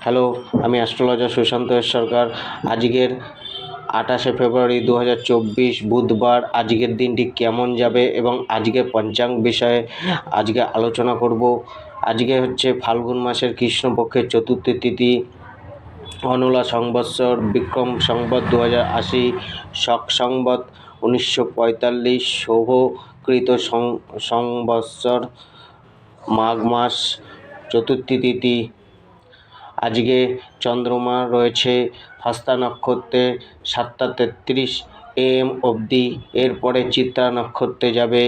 Hello, আমি astrologer Sushant সরকার। আজকের আঠাশে ফেব্রুয়ারি দু হাজার চব্বিশ বুধবার আজকের দিনটি কেমন যাবে এবং আজকে পঞ্চাঙ্গ বিষয়ে আজকে আলোচনা করব। আজকে হচ্ছে ফাল্গুন মাসের কৃষ্ণপক্ষের চতুর্থী তিথি। অনুলা সংবৎসর, বিক্রম সংবৎ দু হাজার আশি, শক সংবৎ উনিশশো পঁয়তাল্লিশ, শুভকৃত সং- সংবৎসর, মাঘ মাস, চতুর্থী তিথি। আজকে চন্দ্রমা রয়েছে হস্তা নক্ষত্রে সাতটা তেত্রিশ এম অবধি। এরপরে চিত্রা নক্ষত্রে যাবে।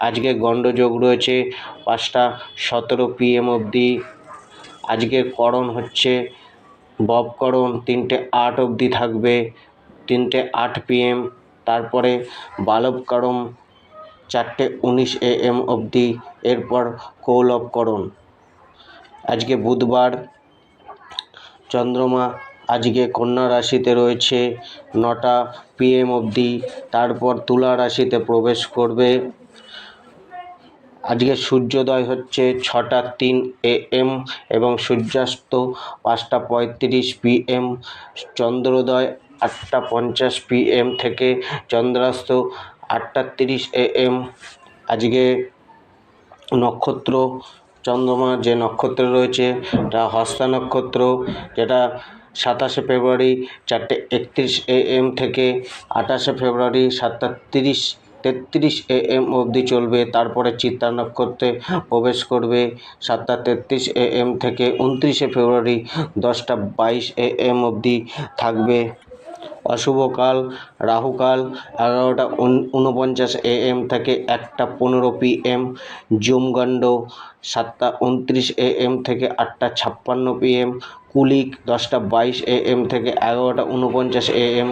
আজকে গণ্ডযোগ রয়েছে পাঁচটা সতেরো পিএম অবধি। আজকের করণ হচ্ছে ববকরণ তিনটে আট অবধি থাকবে, তিনটে আট পিএম। তারপরে বালবকরণ চারটে উনিশ এ এম অবধি। এরপর কৌলবকরণ আজকে বুধবার চন্দ্রমা। আজকে কন্যা রাশিতে রয়েছে নটা পিএম অবধি, তারপর তুলা রাশিতে প্রবেশ করবে। আজকে সূর্যোদয় হচ্ছে ছটা তিন এএম এবং সূর্যাস্ত পাঁচটা পঁয়ত্রিশ পিএম চন্দ্রোদয় আটটা পঞ্চাশ পিএম থেকে চন্দ্রাস্ত আটটা তিরিশ এএম আজকে নক্ষত্র চন্দ্রমা যে নক্ষত্র রয়েছে, তা হস্তা নক্ষত্র, যেটা সাতাশে ফেব্রুয়ারি চারটে একত্রিশ এএম থেকে আঠাশে ফেব্রুয়ারি সাতটা তিরিশ তেত্রিশ এএম অবধি চলবে। তারপরে চিত্রা নক্ষত্রে প্রবেশ করবে সাতটা তেত্রিশ এএম থেকে উনত্রিশে ফেব্রুয়ারি দশটা বাইশ এএম অবধি থাকবে। অশুভকাল রাহুকাল এগারোটা উন- উনপঞ্চাশ এম থেকে একটা পনেরো পি এম জুমগণ্ড সাতটা উনত্রিশ এ এম থেকে আটটা ছাপ্পান্ন পি এম কুলিক, দশটা বাইশ এএম থেকে এগারোটা উনপঞ্চাশ এম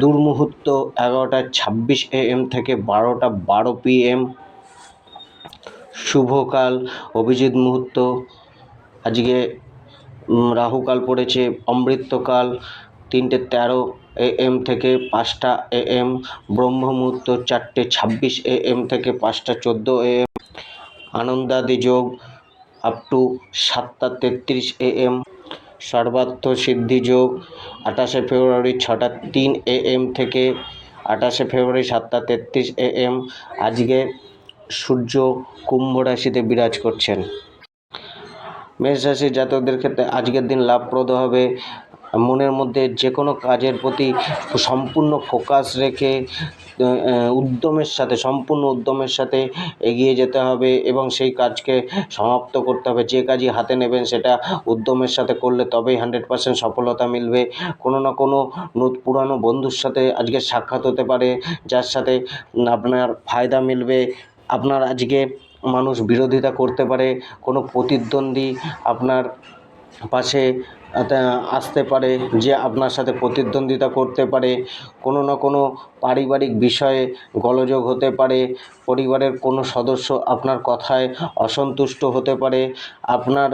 দুর্মুহূর্ত, এগারোটা ছাব্বিশ এএম থেকে বারোটা বারো পি এম শুভকাল অভিজিৎ মুহূর্ত, আজকে রাহুকাল পড়েছে অমৃতকাল তিনটে তেরো এএম থেকে পাঁচটা এএম ব্রহ্ম মুহূর্ত চারটে ছাব্বিশ এএম থেকে পাঁচটা চোদ্দ এএম আনন্দাদি যোগ আপ টু সাতটা তেত্রিশ এএম সর্বার্থ সিদ্ধি যোগ আঠাশে ফেব্রুয়ারি ছটা তিন এএম থেকে আঠাশে ফেব্রুয়ারি সাতটা তেত্রিশ এএম আজকে সূর্য কুম্ভ রাশিতে বিরাজ করছেন। মেষ রাশির জাতকদের ক্ষেত্রে আজকের দিন লাভপ্রদ হবে। মনের মধ্যে যে কোনো কাজের প্রতি সম্পূর্ণ ফোকাস রেখে উদ্যমের সাথে, সম্পূর্ণ উদ্যমের সাথে এগিয়ে যেতে হবে এবং সেই কাজকে সমাপ্ত করতে হবে। যে কাজই হাতে নেবেন সেটা উদ্যমের সাথে করলে তবেই হান্ড্রেড পার্সেন্ট সফলতা মিলবে। কোনো না কোনো পুরানো বন্ধুর সাথে আজকে সাক্ষাৎ হতে পারে, যার সাথে আপনার ফায়দা মিলবে। আপনার আজকে মানুষ বিরোধিতা করতে পারে, কোনো প্রতিদ্বন্দ্বী আপনার পাশে আসতে পারে যে আপনার সাথে প্রতিদ্বন্দ্বিতা করতে পারে। কোনো না কোনো পারিবারিক বিষয়ে গোলযোগ হতে পারে। পরিবারের কোনো সদস্য আপনার কথায় অসন্তুষ্ট হতে পারে। আপনার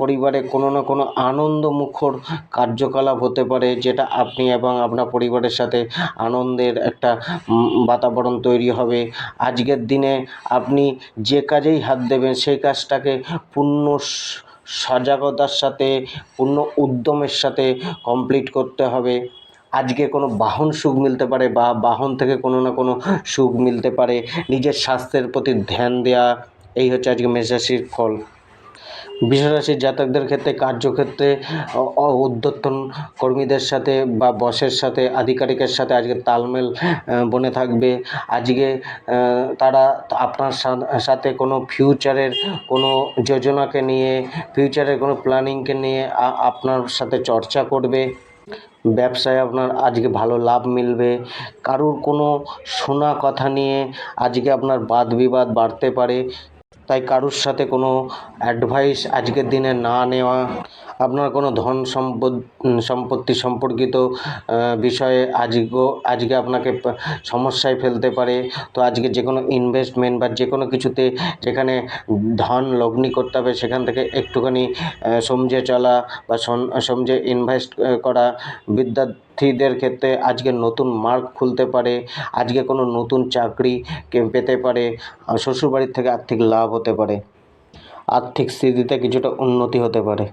পরিবারে কোনো না কোনো আনন্দমুখর কার্যকলাপ হতে পারে, যেটা আপনি এবং আপনার পরিবারের সাথে আনন্দের একটা বাতাবরণ তৈরি হবে। আজকের দিনে আপনি যে কাজেই হাত দেবেন, সেই কাজটাকে পূর্ণ সজাগতার সাথে, পূর্ণ উদ্যমের সাথে কমপ্লিট করতে হবে। আজকে কোনো বাহন সুখ মিলতে পারে বা বাহন থেকে কোনো না কোনো সুখ মিলতে পারে। নিজের স্বাস্থ্যের প্রতি ধ্যান দেওয়া এই হচ্ছে আজকে মেষরাশির ফল। বিশ্বরাশির জাতকদের ক্ষেত্রে কার্যক্ষেত্রে, অ- কর্মীদের সাথে বা বসের সাথে, আধিকারিকের সাথে আজকে তালমেল বনে থাকবে। আজকে তারা আপনার সাথে কোনো ফিউচারের কোনো যোজনাকে নিয়ে, ফিউচারের কোনো প্ল্যানিংকে নিয়ে আপনার সাথে চর্চা করবে। ব্যবসায় আপনার আজকে ভালো লাভ মিলবে। কারুর কোনো শোনা কথা নিয়ে আজকে আপনার বাদ বিবাদ বাড়তে পারে। তাই কারুর সাথে কোনো অ্যাডভাইস আজকের দিনে না নেওয়া আপনার কোনো ধন সম্পদ সম্পত্তি সম্পর্কিত বিষয়ে আজকেও আজকে আপনাকে সমস্যায় ফেলতে পারে। তো আজকে যে কোনো ইনভেস্টমেন্ট বা যে কোনো কিছুতে যেখানে ধন লগ্নি করতে হবে, সেখান থেকে একটুখানি সমঝে চলা বা সমঝে ইনভেস্ট করা। বিদ্যা বিদ্যার্থীদের ক্ষেত্রে আজকে নতুন মার্ক খুলতে পারে, আজকে কোনো নতুন চাকরি পেতে পারে শ্বশুরবাড়ির থেকে আর্থিক লাভ হতে পারে। আর্থিক স্থিতিতে কিছুটা উন্নতি হতে পারে।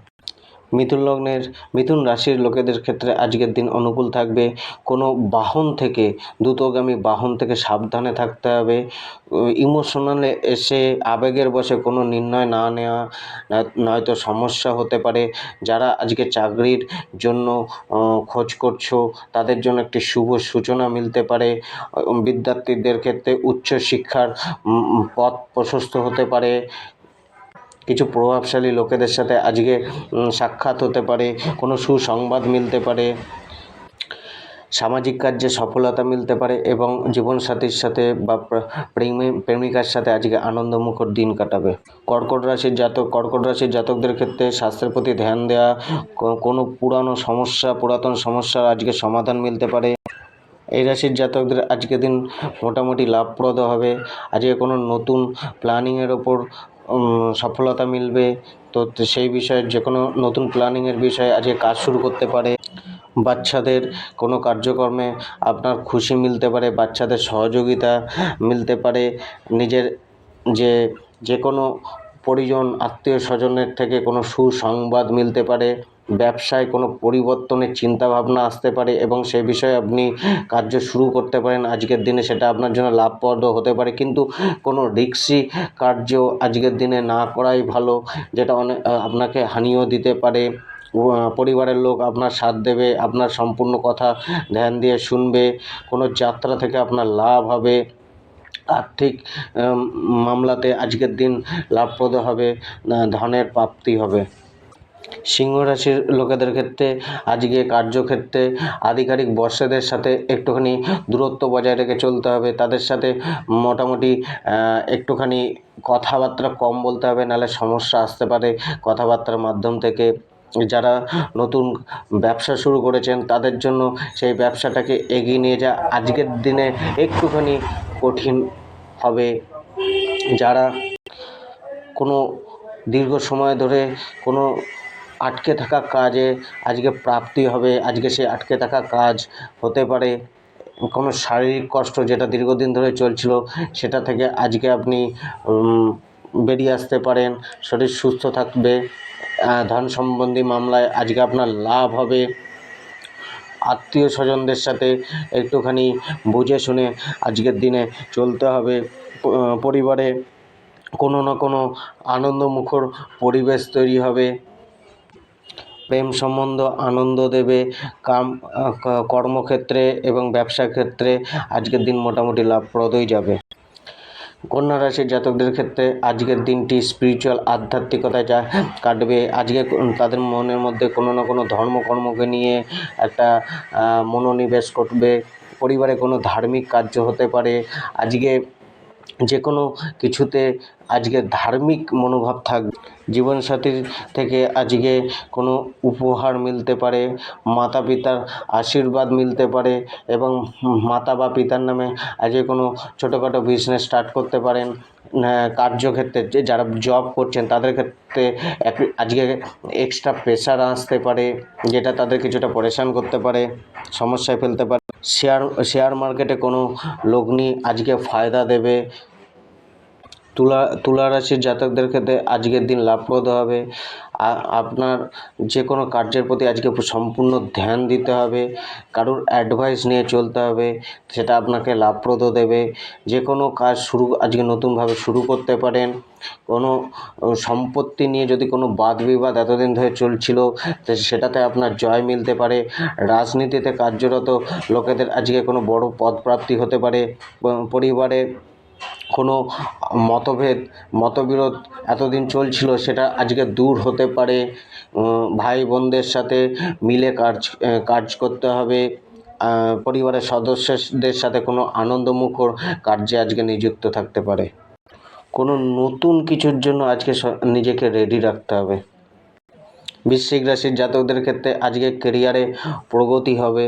মিথুন লগ্নের, মিথুন রাশির লোকেদের ক্ষেত্রে আজকের দিন অনুকূল থাকবে। কোনো বাহন থেকে, দ্রুতগামী বাহন থেকে সাবধানে থাকতে হবে। ইমোশনালে এসে আবেগের বশে কোনো নির্ণয় না নেওয়া, নয়তো সমস্যা হতে পারে। যারা আজকে চাকরির জন্য খোঁজ করছ, তাদের জন্য একটি শুভ সূচনা মিলতে পারে। বিদ্যার্থীদের ক্ষেত্রে উচ্চশিক্ষার পথ প্রশস্ত হতে পারে। কিছু প্রভাবশালী লোকেদের সাথে আজকে সাক্ষাৎ হতে পারে, কোনো সুসংবাদ মিলতে পারে, সামাজিক কার্যে সফলতা মিলতে পারে এবং জীবনসাথীর সাথে বা প্র- প্রেমী, প্রেমিকার সাথে আজকে আনন্দমুখর দিন কাটাবে। কর্কট রাশির জাতক, কর্কট রাশির জাতকদের ক্ষেত্রে স্বাস্থ্যের প্রতি ধ্যান দেওয়া কোনো পুরানো সমস্যা, পুরাতন সমস্যার আজকে সমাধান মিলতে পারে। এই রাশির জাতকদের আজকে দিন মোটামুটি লাভপ্রদ হবে। আজকে কোনো নতুন প্ল্যানিংয়ের ওপর সফলতা মিলবে। তো সেই বিষয়ে যে কোনো নতুন প্ল্যানিংয়ের বিষয়ে আজকে কাজ শুরু করতে পারে। বাচ্চাদের কোনো কার্যক্রমে আপনার খুশি মিলতে পারে, বাচ্চাদের সহযোগিতা মিলতে পারে। নিজের যে যে কোনো পরিজন আত্মীয় স্বজনের থেকে কোনো সুসংবাদ মিলতে পারে। ব্যবসায় কোনো পরিবর্তনের চিন্তাভাবনা আসতে পারে এবং সে বিষয়ে আপনি কার্য শুরু করতে পারেন, আজকের দিনে সেটা আপনার জন্য লাভপ্রদ হতে পারে। কিন্তু কোনো রিক্সি কার্য আজকের দিনে না করাই ভালো, যেটা অনেক আপনাকে হানিও দিতে পারে। পরিবারের লোক আপনার সাথ দেবে, আপনার সম্পূর্ণ কথা ধ্যান দিয়ে শুনবে, কোনো যাত্রা থেকে আপনার লাভ হবে। আর্থিক মামলাতে আজকের দিন লাভপ্রদ হবে ধনের প্রাপ্তি হবে। সিংহ রাশির লোকেদের ক্ষেত্রে, আজকে কার্যক্ষেত্রে, আধিকারিক বর্ষাদের সাথে একটুখানি দূরত্ব বজায় রেখে চলতে হবে। তাদের সাথে মোটামুটি একটুখানি কথাবার্তা কম বলতে হবে, নাহলে সমস্যা আসতে পারে কথাবার্তার মাধ্যম থেকে। যারা নতুন ব্যবসা শুরু করেছেন, তাদের জন্য সেই ব্যবসাটাকে এগিয়ে নিয়ে যা আজকের দিনে একটুখানি কঠিন হবে। যারা কোনো দীর্ঘ সময় ধরে কোনো আটকে থাকা কাজে আজকে প্রাপ্তি হবে, আজকে সে আটকে থাকা কাজ হতে পারে। কোনো শারীরিক কষ্ট যেটা দীর্ঘদিন ধরে চলছিল, সেটা থেকে আজকে আপনি বেরিয়ে আসতে পারেন, শরীর সুস্থ থাকবে ধন সম্বন্ধী মামলায় আজকে আপনার লাভ হবে। আত্মীয় স্বজনদের সাথে একটুখানি বুঝে শুনে আজকের দিনে চলতে হবে। পরিবারে কোনো না কোনো আনন্দমুখর পরিবেশ তৈরি হবে। প্রেম সম্বন্ধ, আনন্দ দেবে, কাম কর্মক্ষেত্রে এবং ব্যবসা ক্ষেত্রে আজকের দিন মোটামুটি লাভপ্রদই যাবে। কন্যা রাশির জাতকদের ক্ষেত্রে আজকের দিনটি স্পিরিচুয়াল আধ্যাত্মিকতায় যা কাটবে। আজকে তাদের মনের মধ্যে কোনো না কোনো ধর্মকর্মকে নিয়ে একটা মনোনিবেশ করবে পরিবারে কোনো ধার্মিক কার্য হতে পারে। আজকে যে কোনো কিছুতে আজকে ধার্মিক মনোভাব থাকবে জীবনসাথীর থেকে আজকে কোনো উপহার মিলতে পারে মাতা পিতার আশীর্বাদ মিলতে পারে এবং মাতা বা পিতার নামে আজকে কোনো ছোটোখাটো বিজনেস স্টার্ট করতে পারেন কার্যক্ষেত্রে যে যারা জব করছেন তাদের ক্ষেত্রে আজকে এক্সট্রা প্রেশার আসতে পারে, যেটা তাদের কিছুটা পরেশান করতে পারে, সমস্যায় ফেলতে পারে। শেয়ার শেয়ার মার্কেটে কোনো লগ্নি আজকে ফায়দা দেবে তুলা তুলা রাশির জাতকদের ক্ষেত্রে আজকের দিন লাভপ্রদ হবে। আপনার যে কোনো কার্যের প্রতি আজকে সম্পূর্ণ ধ্যান দিতে হবে। কারোর অ্যাডভাইস নিয়ে চলতে হবে, সেটা আপনাকে লাভপ্রদ দেবে। যে কোনো কাজ শুরু, আজকে নতুনভাবে শুরু করতে পারেন। কোনো সম্পত্তি নিয়ে যদি কোনো বাদ বিবাদ এতদিন ধরে চলছিল সেটাতে আপনার জয় মিলতে পারে। রাজনীতিতে কার্যরত লোকেদের আজকে কোনো বড় পদপ্রাপ্তি হতে পারে। পরিবারে কোনো মতভেদ, মতবিরোধ এতদিন চলছিল সেটা আজকে দূর হতে পারে। ভাই বোনদের সাথে মিলে কাজ কাজ করতে হবে। পরিবারের সদস্যদের সাথে কোনো আনন্দমুখর কার্যে আজকে নিযুক্ত থাকতে পারে। কোনো নতুন কিছুর জন্য আজকে নিজেকে রেডি রাখতে হবে। বৃশ্চিক রাশির জাতকদের ক্ষেত্রে আজকে কেরিয়ারে প্রগতি হবে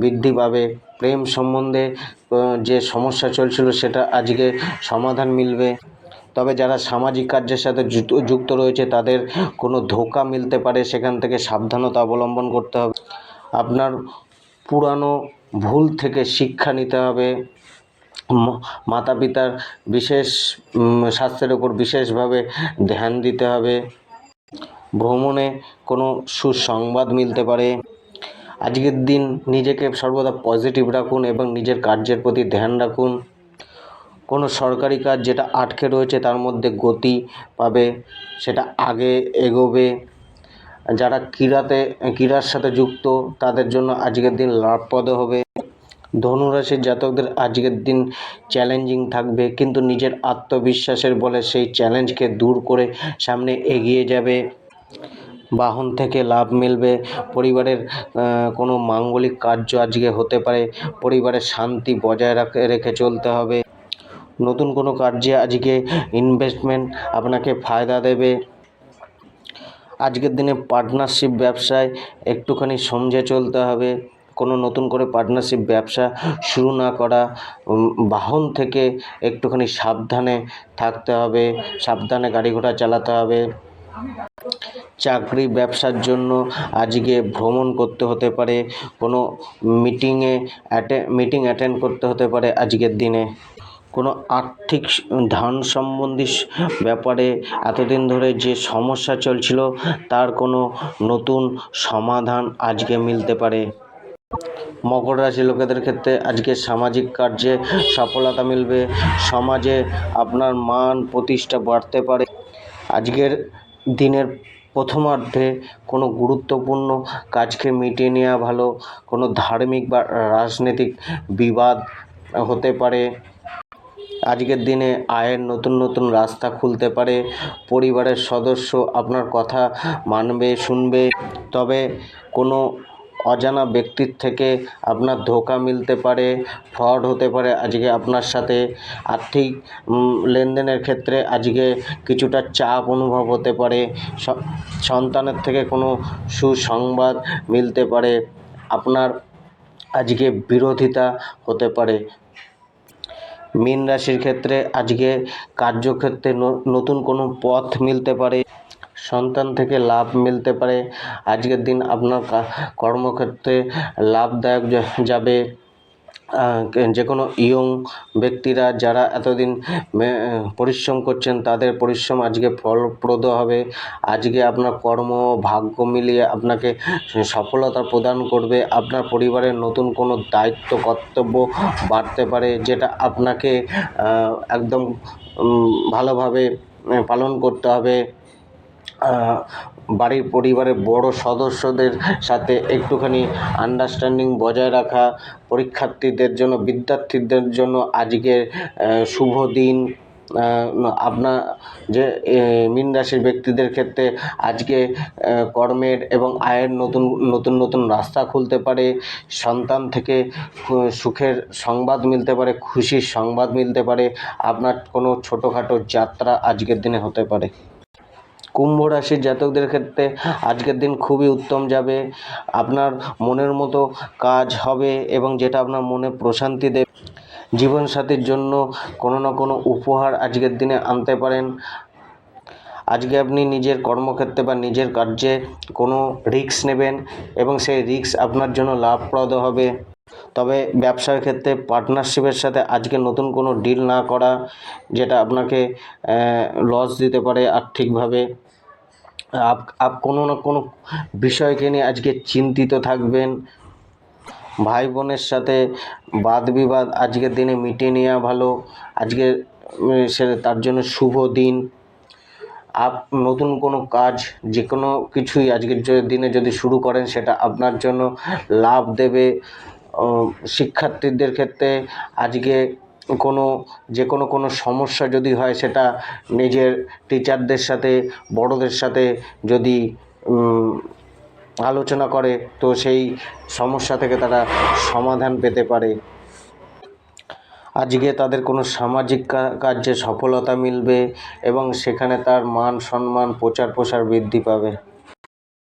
বৃদ্ধি পাবে। প্রেম সম্বন্ধে যে সমস্যা চলছিল সেটা আজকে সমাধান মিলবে। তবে যারা সামাজিক কার্যের সাথে যুক্ত- রয়েছে, তাদের কোনো ধোঁকা মিলতে পারে, সেখান থেকে সাবধানতা অবলম্বন করতে হবে। আপনার পুরানো ভুল থেকে শিক্ষা নিতে হবে। মাতা পিতার বিশেষ স্বাস্থ্যের উপর বিশেষভাবে ধ্যান দিতে হবে। ভ্রমণে কোনো সুসংবাদ মিলতে পারে। আজকের দিন নিজেকে সর্বদা পজিটিভ রাখুন এবং নিজের কার্যের প্রতি ধ্যান রাখুন। কোনো সরকারি কাজ যেটা আটকে রয়েছে তার মধ্যে গতি পাবে, সেটা আগে এগোবে। যারা ক্রীড়াতে, ক্রীড়ার সাথে যুক্ত, তাদের জন্য আজকের দিন লাভপ্রদ হবে। ধনুরাশির জাতকদের আজকের দিন চ্যালেঞ্জিং থাকবে, কিন্তু নিজের আত্মবিশ্বাসের বলে সেই চ্যালেঞ্জকে দূর করে সামনে এগিয়ে যাবে। বাহন থেকে লাভ মিলবে। পরিবারের কোনো মাঙ্গলিক কার্য আজকে হতে পারে। পরিবারের শান্তি বজায় রাখে, রেখে চলতে হবে। নতুন কোনো কার্যে আজকে ইনভেস্টমেন্ট আপনাকে ফায়দা দেবে। আজকের দিনে পার্টনারশিপ ব্যবসায় একটুখানি সমঝে চলতে হবে। কোনো নতুন করে পার্টনারশিপ ব্যবসা শুরু না করা বাহন থেকে একটুখানি সাবধানে থাকতে হবে। সাবধানে গাড়ি ঘোড়া চালাতে হবে। চাকরি ব্যবসার জন্য আজকে ভ্রমণ করতে হতে পারে, কোনো মিটিংয়ে অ্যাটে মিটিং অ্যাটেন্ড করতে হতে পারে আজকের দিনে। কোনো আর্থিক ধান সম্বন্ধী ব্যাপারে এতদিন ধরে যে সমস্যা চলছিল, তার কোনো নতুন সমাধান আজকে মিলতে পারে। মকর রাশি লোকেদের ক্ষেত্রে আজকে সামাজিক কার্যে সফলতা মিলবে, সমাজে আপনার মান প্রতিষ্ঠা বাড়তে পারে। আজকের দিনের প্রথমার্ধে কোনো গুরুত্বপূর্ণ কাজকে মিটিয়ে নেওয়া ভালো, কোনো ধার্মিক বা রাজনৈতিক বিবাদ হতে পারে। আজকের দিনে আয়ের নতুন নতুন রাস্তা খুলতে পারে। পরিবারের সদস্য আপনার কথা মানবে, শুনবে। তবে কোনো অজানা ব্যক্তির থেকে আপনার ধোকা মিলতে পারে, ফ্রড হতে পারে। আজকে আপনার সাথে আর্থিক লেনদেনের ক্ষেত্রে আজকে কিছুটা চাপ অনুভব হতে পারে। সন্তানের থেকে কোনো সুসংবাদ মিলতে পারে। আপনার আজকে বিরোধিতা হতে পারে। মীন রাশির ক্ষেত্রে আজকে কার্যক্ষেত্রে নতুন কোনো পথ মিলতে পারে। সন্তান থেকে লাভ মিলতে পারে। আজকের দিন আপনার কর্মক্ষেত্রে লাভদায়ক যাবে। যে কোনো ইয়ং ব্যক্তিরা যারা এতদিন পরিশ্রম করছেন, তাদের পরিশ্রম আজকে ফলপ্রদ হবে। আজকে আপনার কর্ম ভাগ্য মিলিয়ে আপনাকে সফলতা প্রদান করবে। আপনার পরিবারের নতুন কোনো দায়িত্ব, কর্তব্য বাড়তে পারে, যেটা আপনাকে একদম ভালোভাবে পালন করতে হবে। বাড়ির পরিবারের বড় সদস্যদের সাথে একটুখানি আন্ডারস্ট্যান্ডিং বজায় রাখা, পরীক্ষার্থীদের জন্য, বিদ্যার্থীদের জন্য আজকে শুভ দিন। আপনার যে মীন রাশির ব্যক্তিদের ক্ষেত্রে আজকে কর্মের এবং আয়ের নতুন নতুন নতুন রাস্তা খুলতে পারে। সন্তান থেকে সুখের সংবাদ মিলতে পারে, খুশির সংবাদ মিলতে পারে। আপনার কোনো ছোটোখাটো যাত্রা আজকের দিনে হতে পারে। কুম্ভ রাশির জাতকদের ক্ষেত্রে আজকের দিন খুবই উত্তম যাবে। আপনার মনের মতো কাজ হবে এবং যেটা আপনার মনে প্রশান্তি দেবে। জীবনসাথীর জন্য কোনো না কোনো উপহার আজকের দিনে আনতে পারেন। আজকে আপনি নিজের কর্মক্ষেত্রে বা নিজের কার্যে কোনো রিস্ক নেবেন এবং সেই রিস্ক আপনার জন্য লাভপ্রদ হবে। তবে ব্যবসার ক্ষেত্রে পার্টনারশিপের সাথে আজকে নতুন কোনো ডিল না করা যেটা আপনাকে লস দিতে পারে আর্থিকভাবে, আপ আপ কোনো না কোনো বিষয়কে নিয়ে আজকে চিন্তিত থাকবেন। ভাই বোনের সাথে বাদ বিবাদ আজকের দিনে মিটিয়ে নেওয়া ভালো, আজকে সে, তার জন্য শুভ দিন। আপ, নতুন কোনো কাজ যে কোনো কিছুই আজকের দিনে যদি শুরু করেন সেটা আপনার জন্য লাভ দেবে। শিক্ষার্থীদের ক্ষেত্রে আজকে কোনো, যে কোনো কোনো সমস্যা যদি হয় সেটা নিজের টিচারদের সাথে, বড়দের সাথে যদি আলোচনা করে, তো সেই সমস্যা থেকে তারা সমাধান পেতে পারে। আজকে তাদের কোনো সামাজিক কার্যে সফলতা মিলবে এবং সেখানে তার মান সম্মান প্রচার প্রসার বৃদ্ধি পাবে।